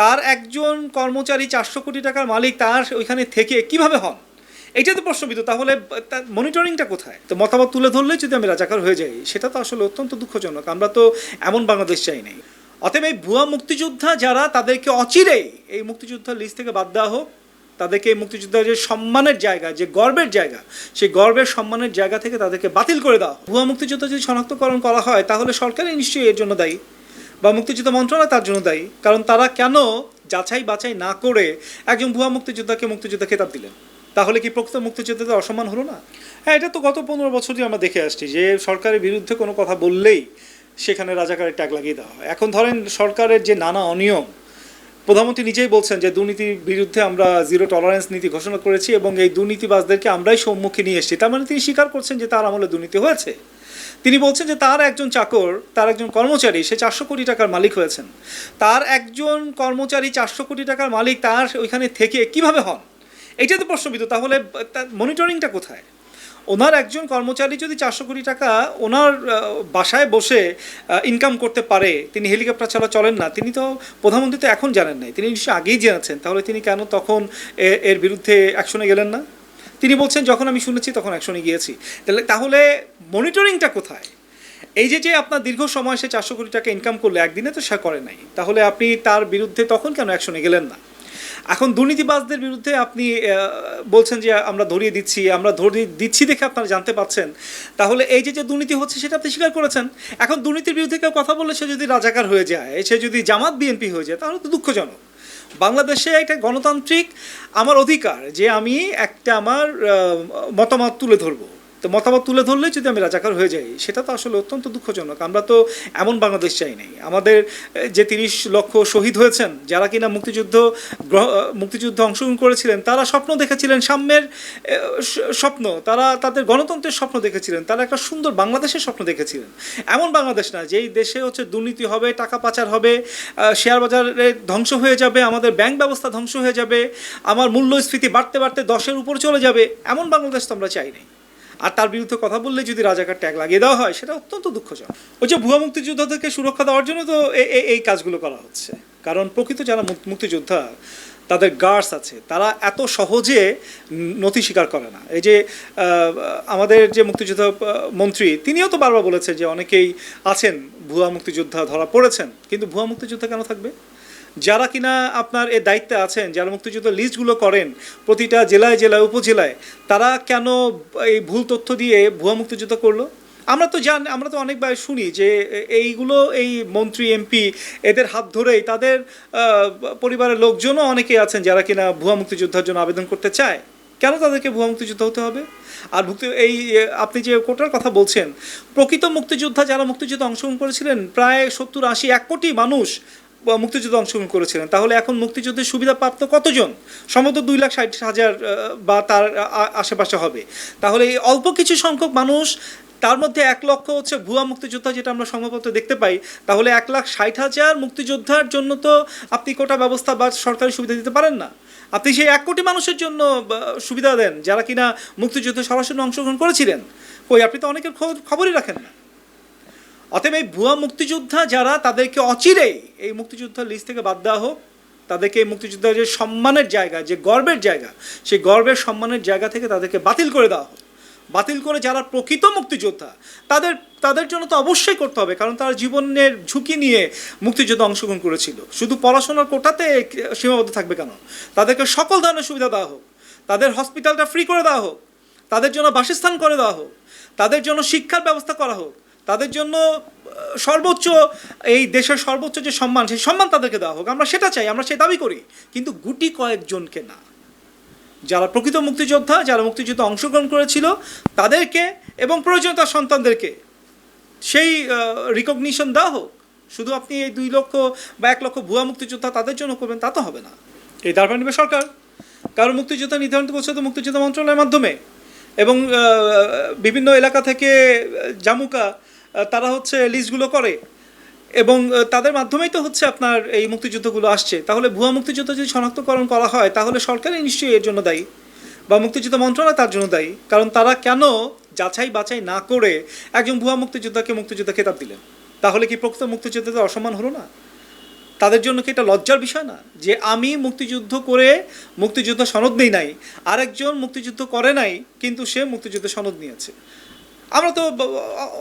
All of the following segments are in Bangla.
তার একজন কর্মচারী চারশো কোটি টাকার মালিক তার ওইখানে থেকে কীভাবে হন? এটা তো প্রশ্নবিদ তাহলে মনিটরিংটা কোথায়? তো মতামত তুলে ধরলেই যদি আমি রাজাকার হয়ে যাই, সেটা তো আসলে অত্যন্ত দুঃখজনক। আমরা তো এমন বাংলাদেশ চাই নাই। অতএব এই ভুয়া মুক্তিযোদ্ধা যারা, তাদেরকে অচিরেই এই মুক্তিযোদ্ধার লিস্ট থেকে বাদ দেওয়া হোক, তাদেরকে এই মুক্তিযোদ্ধার যে সম্মানের জায়গা, যে গর্বের জায়গা, সেই গর্বের সম্মানের জায়গা থেকে তাদেরকে বাতিল করে দেওয়া ভুয়া মুক্তিযোদ্ধা যদি শনাক্তকরণ করা হয়, তাহলে সরকারই নিশ্চয়ই এর জন্য দায়ী। বা মুক্তিযুদ্ধ মন্ত্রণালয় তার জন্য দায়ী। কারণ তারা কেন যাচাই বাছাই না করে একজন ভুয়া মুক্তিযোদ্ধাকে মুক্তিযোদ্ধা খেতাব দিলেন? তাহলে কি প্রকৃত মুক্তিযোদ্ধাদের অসম্মান হলো না? হ্যাঁ এটা তো গত পনেরো বছরই আমরা দেখে আসছি যে সরকারের বিরুদ্ধে কোনো কথা বললেই সেখানে রাজাকারের ট্যাগ লাগিয়ে দেওয়া হয়। এখন ধরেন সরকারের যে নানা অনিয়ম, প্রধানমন্ত্রী নিজেই বলছেন যে দুর্নীতির বিরুদ্ধে আমরা জিরো টলারেন্স নীতি ঘোষণা করেছি এবং এই দুর্নীতিবাজদেরকে আমরাই সম্মুখে নিয়ে এসেছি। তার মানে তিনি স্বীকার করছেন যে তার আমলে দুর্নীতি হয়েছে। তিনি বলছেন যে তার একজন চাকর, তার একজন কর্মচারী, সে চারশো কোটি টাকার মালিক হয়েছেন। তার একজন কর্মচারী চারশো কোটি টাকার মালিক তার ওইখানে থেকে কীভাবে হন? এইটা তো প্রশ্নবিদ তাহলে মনিটরিংটা কোথায়? ওনার একজন কর্মচারী যদি চারশো কোটি টাকা ওনার বাসায় বসে ইনকাম করতে পারে, তিনি হেলিকপ্টার ছাড়া চলেন না, তিনি তো প্রধানমন্ত্রী তো এখন জানেন নাই, তিনি নিশ্চয়ই আগেই জেনেছেন, তাহলে তিনি কেন তখন এর বিরুদ্ধে অ্যাকশনে গেলেন না? তিনি বলছেন, যখন আমি শুনেছি, তখন অ্যাকশনে গিয়েছি। তাহলে তাহলে মনিটরিংটা কোথায়? এই যে যে আপনার দীর্ঘ সময় সে চারশো কোটি টাকা ইনকাম করলে, একদিনে তো সে করে নাই। তাহলে আপনি তার বিরুদ্ধে তখন কেন অ্যাকশনে গেলেন না? এখন দুর্নীতিবাজদের বিরুদ্ধে আপনি বলছেন যে, আমরা ধরিয়ে দিচ্ছি, আমরা ধরিয়ে দিচ্ছি দেখে আপনারা জানতে পাচ্ছেন তাহলে এই যে যে দুর্নীতি হচ্ছে, সেটা আপনি স্বীকার করেছেন। এখন দুর্নীতির বিরুদ্ধে কেউ কথা বললে, সে যদি রাজাকার হয়ে যায়, সে যদি জামাত বিএনপি হয়ে যায়, তাহলে তো দুঃখজনক। বাংলাদেশে একটা গণতান্ত্রিক আমার অধিকার যে আমি একটা আমার মতামত তুলে ধরবো। তো মতামত তুলে ধরলেই যদি আমি রাজাকার হয়ে যাই, সেটা তো আসলে অত্যন্ত দুঃখজনক। আমরা তো এমন বাংলাদেশ চাই নাই। আমাদের যে তিরিশ লক্ষ শহীদ হয়েছেন, যারা কিনা মুক্তিযুদ্ধ গ্রহ- মুক্তিযুদ্ধে অংশগ্রহণ করেছিলেন, তারা স্বপ্ন দেখেছিলেন সাম্যের স্বপ্ন। তারা তাদের গণতন্ত্রের স্বপ্ন দেখেছিলেন, তারা একটা সুন্দর বাংলাদেশের স্বপ্ন দেখেছিলেন। এমন বাংলাদেশ না, যেই দেশে হচ্ছে দুর্নীতি হবে, টাকা পাচার হবে শেয়ার বাজারে ধ্বংস হয়ে যাবে, আমাদের ব্যাংক ব্যবস্থা ধ্বংস হয়ে যাবে, আমার মূল্যস্ফীতি বাড়তে বাড়তে দশের উপর চলে যাবে, এমন বাংলাদেশ তো আমরা চাই নাই। আর তার বিরুদ্ধে কথা বললে যদি রাজাকার ট্যাগ লাগিয়ে দেওয়া হয়, সেটা অত্যন্ত দুঃখজনক। ওই যে ভুয়া মুক্তিযোদ্ধাদেরকে সুরক্ষা দেওয়ার জন্য তো এই কাজগুলো করা হচ্ছে। কারণ প্রকৃত যারা মুক্তিযোদ্ধা, তাদের গার্ডস আছে, তারা এত সহজে নথি স্বীকার করে না। এই যে আমাদের যে মুক্তিযোদ্ধা মন্ত্রী, তিনিও তো বারবার বলেছেন যে অনেকেই আছেন ভুয়া মুক্তিযোদ্ধা ধরা পড়েছেন, কিন্তু ভুয়া মুক্তিযোদ্ধা কেন থাকবে? যারা কিনা আপনার এর দায়িত্বে আছেন, যারা মুক্তিযুদ্ধ লিস্টগুলো করেন, প্রতিটা জেলায় জেলায়, উপজেলায়, তারা কেন এই ভুল তথ্য দিয়ে ভুয়া মুক্তিযুদ্ধ করল? আমরা তো জান, আমরা তো অনেকবার শুনি যে এইগুলো এই মন্ত্রী, এমপি, এদের হাত ধরেই তাদের পরিবারের লোকজনও অনেকে আছেন যারা কিনা ভুয়া মুক্তিযোদ্ধার জন্য আবেদন করতে চায়। কেন তাদেরকে ভুয়া মুক্তিযুদ্ধ হতে হবে? আর মুক্তি, এই আপনি যে কোটার কথা বলছেন, প্রকৃত মুক্তিযোদ্ধা যারা মুক্তিযুদ্ধে অংশগ্রহণ করেছিলেন, প্রায় সত্তর আশি এক কোটি মানুষ মুক্তিযুদ্ধে অংশগ্রহণ করেছিলেন। তাহলে এখন মুক্তিযুদ্ধের সুবিধা প্রাপ্ত কতজন? সম্ভবত দুই লাখ ষাট হাজার বা তার আশেপাশে হবে। তাহলে এই অল্প কিছু সংখ্যক মানুষ, তার মধ্যে এক লক্ষ হচ্ছে ভুয়া মুক্তিযোদ্ধা যেটা আমরা সংবাদপত্রে দেখতে পাই। তাহলে এক লাখ ষাট হাজার মুক্তিযোদ্ধার জন্য তো আপনি কোটা ব্যবস্থা বা সরকারি সুবিধা দিতে পারেন না। আপনি সেই এক কোটি মানুষের জন্য সুবিধা দেন, যারা কিনা মুক্তিযুদ্ধে সরাসরি অংশগ্রহণ করেছিলেন। কই, আপনি তো অনেকের খবর- খবরই রাখেন না। অতএব এই ভুয়া মুক্তিযোদ্ধা যারা, তাদেরকে অচিরেই এই মুক্তিযোদ্ধার লিস্ট থেকে বাদ দেওয়া হোক। তাদেরকে এই মুক্তিযোদ্ধার যে সম্মানের জায়গা, যে গর্বের জায়গা, সেই গর্বের সম্মানের জায়গা থেকে তাদেরকে বাতিল করে দেওয়া হোক। বাতিল করে যারা প্রকৃত মুক্তিযোদ্ধা, তাদের তাদের জন্য তো অবশ্যই করতে হবে, কারণ তারা জীবনের ঝুঁকি নিয়ে মুক্তিযুদ্ধে অংশগ্রহণ করেছিল। শুধু পড়াশোনার কোটাতে সীমাবদ্ধ থাকবে কেন? তাদেরকে সকল ধরনের সুবিধা দেওয়া হোক। তাদের হসপিটালটা ফ্রি করে দেওয়া হোক। তাদের জন্য বাসস্থান করে দেওয়া হোক। তাদের জন্য শিক্ষার ব্যবস্থা করা হোক। তাদের জন্য সর্বোচ্চ, এই দেশের সর্বোচ্চ যে সম্মান, সেই সম্মান তাদেরকে দেওয়া হোক। আমরা সেটা চাই, আমরা সে দাবি করি। কিন্তু গুটি কয়েকজনকে না। যারা প্রকৃত মুক্তিযোদ্ধা, যারা মুক্তিযুদ্ধে অংশগ্রহণ করেছিল, তাদেরকে এবং প্রয়োজনীয় তার সন্তানদেরকে সেই রিকগনিশন দেওয়া হোক। শুধু আপনি এই দুই লক্ষ বা এক লক্ষ ভুয়া মুক্তিযোদ্ধা তাদের জন্য করবেন, তা তো হবে না। এই দায়ভার নেবে সরকার। কারণ মুক্তিযোদ্ধা নির্ধারণ করছে তো মুক্তিযোদ্ধা মন্ত্রণালয়ের মাধ্যমে। এবং বিভিন্ন এলাকা থেকে জামুকা তারা হচ্ছে লিস্টগুলো করে এবং তাদের মাধ্যমেই তো হচ্ছে আপনার এই মুক্তিযুদ্ধগুলো আসছে। তাহলে ভুয়া মুক্তিযুদ্ধ যদি শনাক্তকরণ করা হয়, তাহলে সরকারই নিশ্চয়ই এর জন্য দায়ী বা মুক্তিযুদ্ধ মন্ত্রণালয় তার জন্য দায়ী। কারণ তারা কেন যাচাই বাছাই না করে একজন ভুয়া মুক্তিযোদ্ধাকে মুক্তিযোদ্ধা খেতাব দিলেন? তাহলে কি প্রকৃত মুক্তিযোদ্ধাদের অসম্মান হলো না? তাদের জন্য কি এটা লজ্জার বিষয় না? যে আমি মুক্তিযুদ্ধ করে মুক্তিযুদ্ধ সনদ নেই নাই, আরেকজন মুক্তিযুদ্ধ করে নাই, কিন্তু সে মুক্তিযুদ্ধ সনদ নিয়েছে। আমরা তো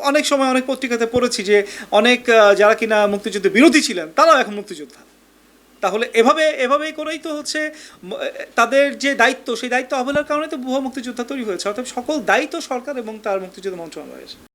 অনেক সময় অনেক পত্রিকাতে পড়েছি যে অনেক যারা কিনা মুক্তিযুদ্ধে বিরোধী ছিলেন, তারাও এখন মুক্তিযোদ্ধা। তাহলে এভাবে, এভাবেই করেই তো হচ্ছে তাদের যে দায়িত্ব, সেই দায়িত্ব অবহেলার কারণে তো ভুয়া মুক্তিযোদ্ধা তৈরি হয়েছে। অর্থাৎ সকল দায়িত্ব সরকার এবং তার মুক্তিযুদ্ধ মন্ত্রণালয়ের।